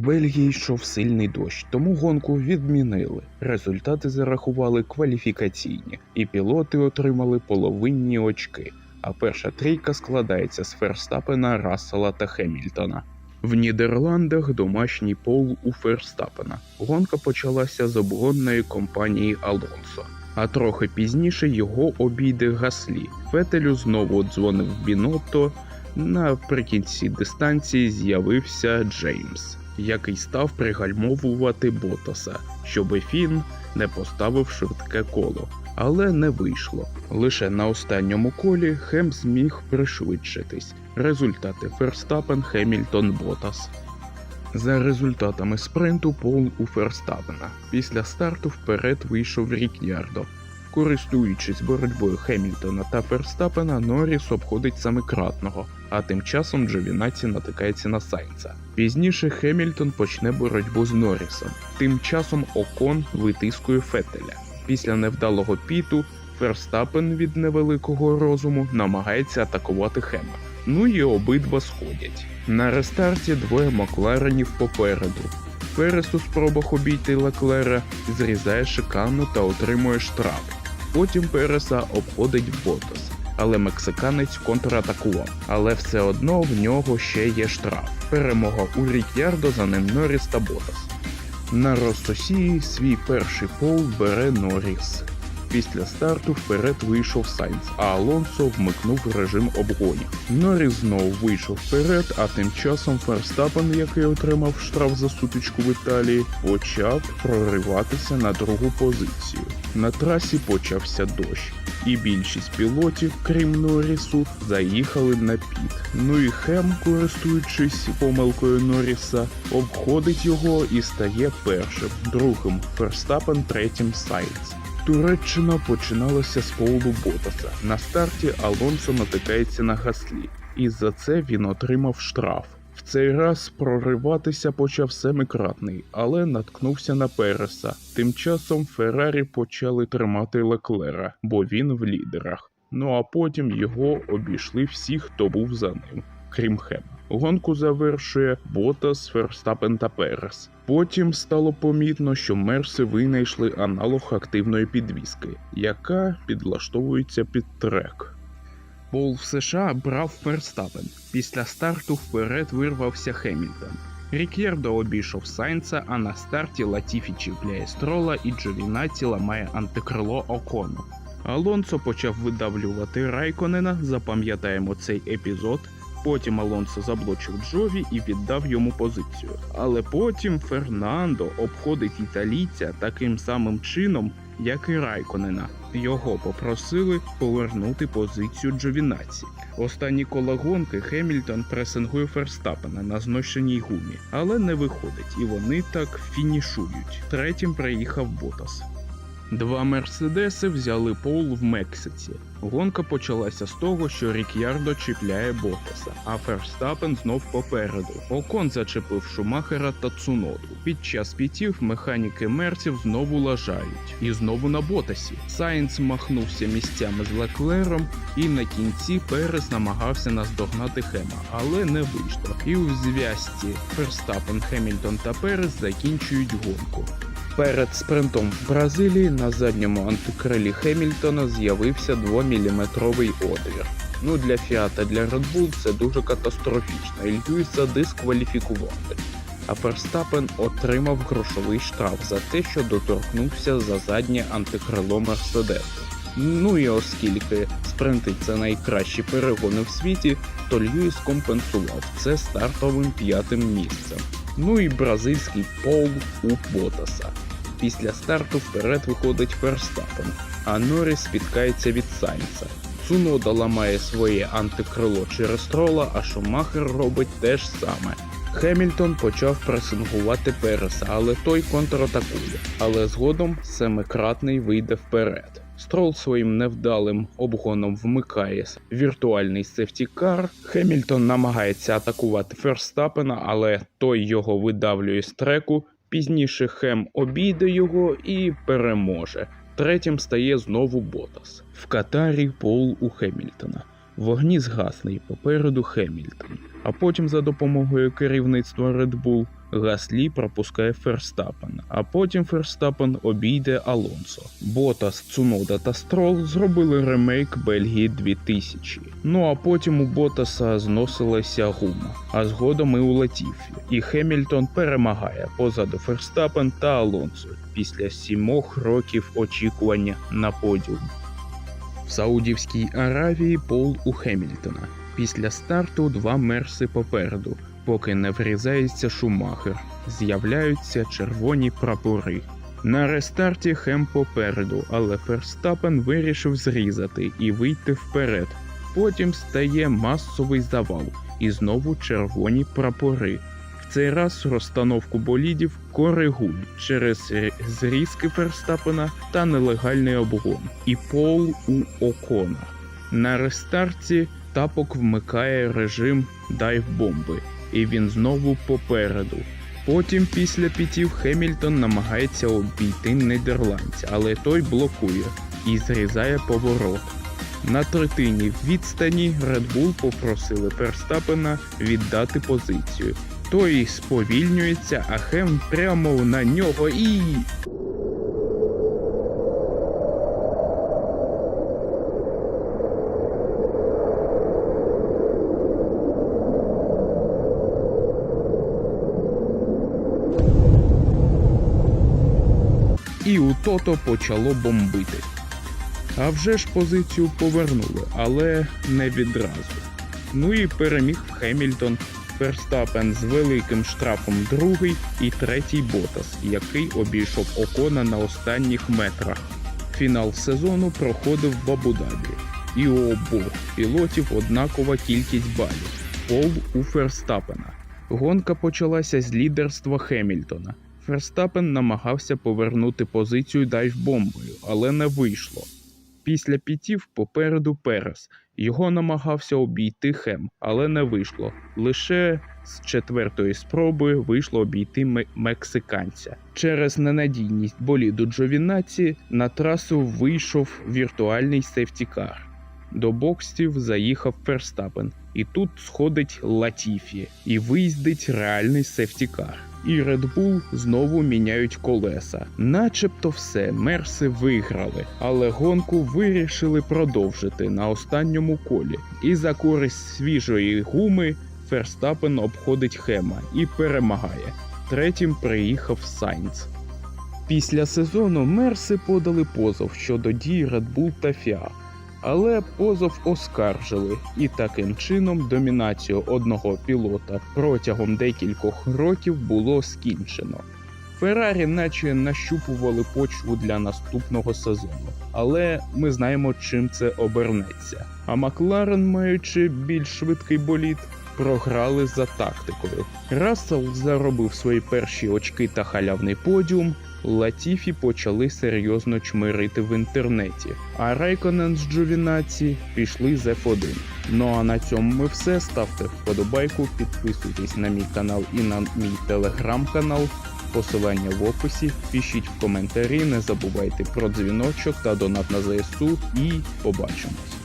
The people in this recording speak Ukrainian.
Бельгії йшов сильний дощ, тому гонку відмінили. Результати зарахували кваліфікаційні, і пілоти отримали половинні очки. А перша трійка складається з Ферстапена, Рассела та Хемільтона. В Нідерландах домашній пол у Ферстапена. Гонка почалася з обгонної компанії Алонсо. А трохи пізніше його обійде Гаслі. Фетелю знову дзвонив Бінотто. Наприкінці дистанції з'явився Джеймс, який став пригальмовувати Ботаса, щоби Фін не поставив швидке коло. Але не вийшло. Лише на останньому колі Хем зміг пришвидшитись. Результати Ферстапен, Хемільтон, Ботас. За результатами спринту пол у Ферстапена. Після старту вперед вийшов Рік'ярдо. Користуючись боротьбою Хемільтона та Ферстапена, Норріс обходить самикратного, а тим часом Джовінаці натикається на Сайнца. Пізніше Хемільтон почне боротьбу з Норрісом. Тим часом Окон витискує Фетеля. Після невдалого піту Ферстапен від невеликого розуму намагається атакувати Хема. Ну і обидва сходять. На рестарті двоє Макларенів попереду. Перес у спробах обійти Леклера зрізає шикану та отримує штраф. Потім Переса обходить Ботас, але мексиканець контратакував. Але все одно в нього ще є штраф. Перемога у Рік'ярдо, за ним Норріс та Ботас. На Ростосії свій перший пол бере Норріс. Після старту вперед вийшов Сайнц, а Алонсо вмикнув режим обгонів. Норріс знову вийшов вперед, а тим часом Ферстапен, який отримав штраф за сутичку в Італії, почав прориватися на другу позицію. На трасі почався дощ, і більшість пілотів, крім Норрісу, заїхали на піт. Ну і Хем, користуючись помилкою Норріса, обходить його і стає першим, другим Ферстапен, третім Сайнц. Туреччина починалася з Поулу Ботаса. На старті Алонсо натикається на гаслі, і за це він отримав штраф. В цей раз прориватися почав семикратний, але наткнувся на Переса. Тим часом Феррарі почали тримати Леклера, бо він в лідерах. Ну а потім його обійшли всі, хто був за ним, крім Хема. Гонку завершує Ботас, Ферстапен та Перес. Потім стало помітно, що Мерси винайшли аналог активної підвіски, яка підлаштовується під трек. Пол в США брав Ферстапен. Після старту вперед вирвався Хемільтон. Рік'єрдо обійшов Сайнца, а на старті Латіфі чіпляє строла і Джовінаці ламає антикрило Окону. Алонсо почав видавлювати Райконена, запам'ятаємо цей епізод. Потім Алонсо заблочив Джові і віддав йому позицію. Але потім Фернандо обходить італійця таким самим чином, як і Райконена. Його попросили повернути позицію Джовінаці. Останні кола гонки Хемільтон пресингує Ферстапена на зношеній гумі, але не виходить, і вони так фінішують. Третім приїхав Ботас. Два мерседеси взяли пол в Мексиці. Гонка почалася з того, що Рік'ярдо чіпляє Ботаса, а Ферстапен знов попереду. Окон зачепив Шумахера та Цуноду. Під час пітів механіки мерців знову лажають, і знову на Ботасі. Сайнц махнувся місцями з Леклером, і на кінці Перес намагався наздогнати Хема, але не вийшло. І у зв'язці Ферстапен, Хемільтон та Перес закінчують гонку. Перед спринтом в Бразилії на задньому антикрилі Хемільтона з'явився 2-мм отвір. Ну для Фіата, для Red Bull це дуже катастрофічно, і Льюіса дискваліфікували. А Ферстапен отримав грошовий штраф за те, що доторкнувся за заднє антикрило Мерседесу. Ну і оскільки спринти це найкращі перегони в світі, то Льюіс компенсував це стартовим п'ятим місцем. Ну і бразильський пол у Ботаса. Після старту вперед виходить Ферстапен, а Норріс спіткається від Сайнца. Цунода ламає своє антикрило через трола, а Шумахер робить те ж саме. Хемільтон почав пресингувати Переса, але той контратакує. Але згодом семикратний вийде вперед. Строл своїм невдалим обгоном вмикає віртуальний сефтікар. Хемільтон намагається атакувати Ферстапена, але той його видавлює з треку. Пізніше Хем обійде його і переможе. Третім стає знову Ботас. В Катарі пол у Хемільтона. Вогні згасли і попереду Хемільтон. А потім за допомогою керівництва Red Bull Гаслі пропускає Ферстапен, а потім Ферстапен обійде Алонсо. Ботас, Цунода та Строл зробили ремейк Бельгії 2000. Ну а потім у Ботаса зносилася гума, а згодом і у Латіфі. І Хемільтон перемагає позаду Ферстапен та Алонсо після сімох років очікування на подіум. В Саудівській Аравії пол у Хемільтона. Після старту два мерси попереду, поки не врізається Шумахер. З'являються червоні прапори. На рестарті Хем попереду, але Ферстапен вирішив зрізати і вийти вперед. Потім стає масовий завал і знову червоні прапори. В цей раз розстановку болідів коригують через зрізки Ферстапена та нелегальний обгон. І пол у Окона. На рестарті тапок вмикає режим дайв-бомби, і він знову попереду. Потім після пітів Хемільтон намагається обійти нідерландця, але той блокує і зрізає поворот. На третині відстані Red Bull попросили Ферстапена віддати позицію. Той сповільнюється, а Хем прямо на нього і. І у Тото почало бомбити. А вже ж позицію повернули, але не відразу. Ну і переміг Хемільтон, Ферстапен з великим штрафом другий і третій Ботас, який обійшов Окона на останніх метрах. Фінал сезону проходив в Абу-Дабі. І у обох пілотів однакова кількість балів. Пол у Ферстапена. Гонка почалася з лідерства Хемільтона. Ферстапен намагався повернути позицію дайв-бомбою, але не вийшло. Після пітів попереду Перес. Його намагався обійти Хем, але не вийшло. Лише з четвертої спроби вийшло обійти мексиканця. Через ненадійність боліду Джовінаці на трасу вийшов віртуальний сефтікар. До боксів заїхав Ферстапен, і тут сходить Латіфі і виїздить реальний сефтікар. І Red Bull знову міняють колеса. Начебто все, мерси виграли, але гонку вирішили продовжити на останньому колі. І за користь свіжої гуми Ферстапен обходить Хема і перемагає. Третім приїхав Сайнц. Після сезону Мерси подали позов щодо дій Red Bull та FIA, але позов оскаржили, і таким чином домінацію одного пілота протягом декількох років було скінчено. Феррарі наче нащупували почву для наступного сезону, але ми знаємо, чим це обернеться. А Макларен, маючи більш швидкий болід, програли за тактикою. Рассел заробив свої перші очки та халявний подіум. Латіфі почали серйозно чмирити в інтернеті, а Райконен з Джовінаці пішли з F1. Ну а на цьому ми все. Ставте вподобайку, підписуйтесь на мій канал і на мій телеграм-канал. Посилання в описі. Пишіть в коментарі, не забувайте про дзвіночок та донат на ЗСУ і побачимось.